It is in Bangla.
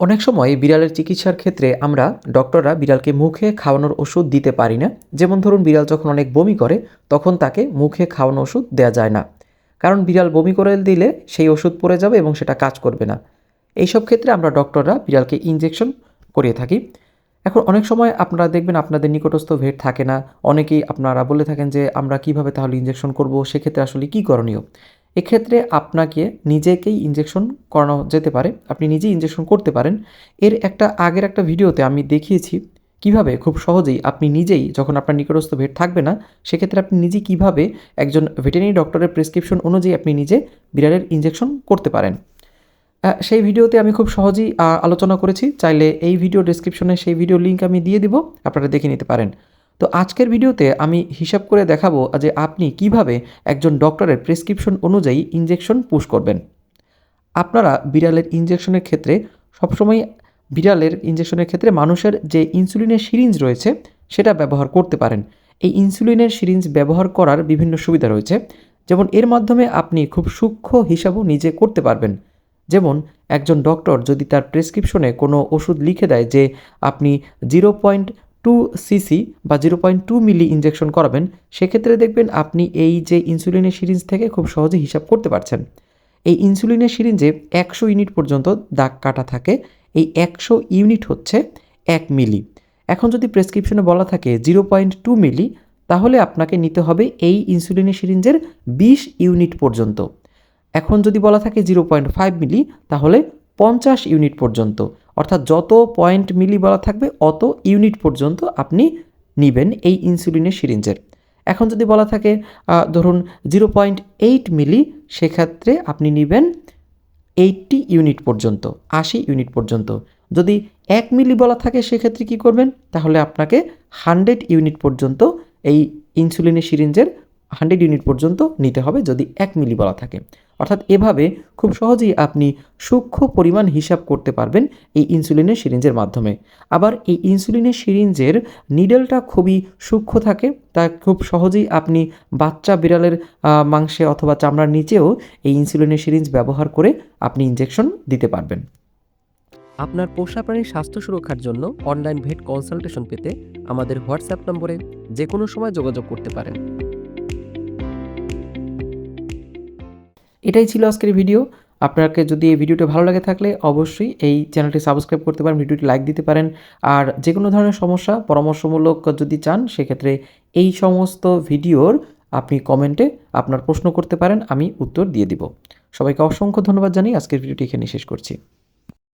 অনেক সময় বিড়ালের চিকিৎসার ক্ষেত্রে আমরা ডক্টররা বিড়ালকে মুখে খাওয়ানোর ওষুধ দিতে পারি না। যেমন ধরুন, বিড়াল যখন অনেক বমি করে, তখন তাকে মুখে খাওয়ানো ওষুধ দেওয়া যায় না। কারণ বিড়াল বমি করে দিলে সেই ওষুধ পড়ে যাবে এবং সেটা কাজ করবে না। এইসব ক্ষেত্রে আমরা ডক্টররা বিড়ালকে ইনজেকশন করিয়ে থাকি। এখন অনেক সময় আপনারা দেখবেন, আপনাদের নিকটস্থ ভেট থাকে না। অনেকেই আপনারা বলে থাকেন যে, আমরা কীভাবে তাহলে ইনজেকশন করব? সেক্ষেত্রে আসলে কী করণীয়? এক্ষেত্রে আপনাকে নিজেকেই ইনজেকশন করানো যেতে পারে। আপনি নিজেই ইনজেকশন করতে পারেন। এর একটা আগের একটা ভিডিওতে আমি দেখিয়েছি কীভাবে খুব সহজেই আপনি নিজেই যখন আপনার নিকটস্থ ভেট থাকবে না, সেক্ষেত্রে আপনি নিজেই কীভাবে একজন ভেটেরিনারি ডক্টরের প্রেসক্রিপশন অনুযায়ী আপনি নিজে বিড়ালের ইনজেকশন করতে পারেন। সেই ভিডিওতে আমি খুব সহজেই আলোচনা করেছি। চাইলে এই ভিডিও ডেসক্রিপশনে সেই ভিডিও লিঙ্ক আমি দিয়ে দিব। আপনারা দেখে নিতে পারেন। তো আজকের ভিডিওতে আমি হিসাব করে দেখাবো যে আপনি কীভাবে একজন ডক্টরের প্রেসক্রিপশন অনুযায়ী ইনজেকশন পুশ করবেন। আপনারা বিড়ালের ইনজেকশনের ক্ষেত্রে সবসময় বিড়ালের ইনজেকশনের ক্ষেত্রে মানুষের যে ইনসুলিনের সিরিঞ্জ রয়েছে সেটা ব্যবহার করতে পারেন। এই ইনসুলিনের সিরিঞ্জ ব্যবহার করার বিভিন্ন সুবিধা রয়েছে। যেমন এর মাধ্যমে আপনি খুব সূক্ষ্ম হিসাবও নিজে করতে পারবেন। যেমন একজন ডক্টর যদি তার প্রেসক্রিপশনে কোনো ওষুধ লিখে দেয় যে আপনি জিরো পয়েন্ট টু সিসি বা zero point two milli injection করাবেন, সেক্ষেত্রে দেখবেন আপনি এই যে ইনসুলিনের সিরিঞ্জ থেকে খুব সহজে হিসাব করতে পারছেন। এই ইনসুলিনের সিরিঞ্জে একশো ইউনিট পর্যন্ত দাগ কাটা থাকে, এই একশো ইউনিট হচ্ছে এক মিলি। এখন যদি প্রেসক্রিপশনে বলা থাকে জিরো পয়েন্ট টু মিলি, তাহলে আপনাকে নিতে হবে এই ইনসুলিনের সিরিঞ্জের বিশ ইউনিট পর্যন্ত। এখন যদি বলা থাকে জিরো পয়েন্ট ফাইভ মিলি, তাহলে পঞ্চাশ ইউনিট পর্যন্ত। অর্থাৎ যত পয়েন্ট মিলি বলা থাকবে, অত ইউনিট পর্যন্ত আপনি নেবেন এই ইনসুলিনের সিরিঞ্জের। এখন যদি বলা থাকে ধরুন জিরো পয়েন্ট এইট মিলি, সেক্ষেত্রে আপনি নেবেন এইটটি ইউনিট পর্যন্ত, আশি ইউনিট পর্যন্ত। যদি এক মিলি বলা থাকে, সেক্ষেত্রে কি করবেন? তাহলে আপনাকে হান্ড্রেড ইউনিট পর্যন্ত এই ইনসুলিনের সিরিঞ্জের হান্ড্রেড ইউনিট পর্যন্ত নিতে হবে যদি এক মিলি বলা থাকে। অর্থাৎ এভাবে খুব সহজেই আপনি সূক্ষ্ম পরিমাণ হিসাব করতে পারবেন এই ইনসুলিনের সিরিঞ্জের মাধ্যমে। আবার এই ইনসুলিনের সিরিঞ্জের নিডেলটা খুবই সূক্ষ্ম থাকে, তা খুব সহজেই আপনি বাচ্চা বিড়ালের মাংসে অথবা চামড়ার নিচেও এই ইনসুলিনের সিরিঞ্জ ব্যবহার করে আপনি ইনজেকশন দিতে পারবেন। আপনার পোষা প্রাণীর স্বাস্থ্য সুরক্ষার জন্য অনলাইন ভেট কনসালটেশন পেতে আমাদের হোয়াটসঅ্যাপ নম্বরে যে কোনো সময় যোগাযোগ করতে পারেন। এটাই ছিল আজকের ভিডিও আপনাকে যদি এই ভিডিওটি ভালো লাগে থাকলে অবশ্যই এই চ্যানেলটি সাবস্ক্রাইব করতে পারেন ভিডিওটি লাইক দিতে পারেন। আর যে কোনো ধরনের সমস্যা, পরামর্শমূলক যদি চান, সেক্ষেত্রে এই সমস্ত ভিডিওর আপনি কমেন্টে আপনার প্রশ্ন করতে পারেন, আমি উত্তর দিয়ে দিব। সবাইকে অসংখ্য ধন্যবাদ জানিয়ে আজকের ভিডিওটি এখানে শেষ করছি।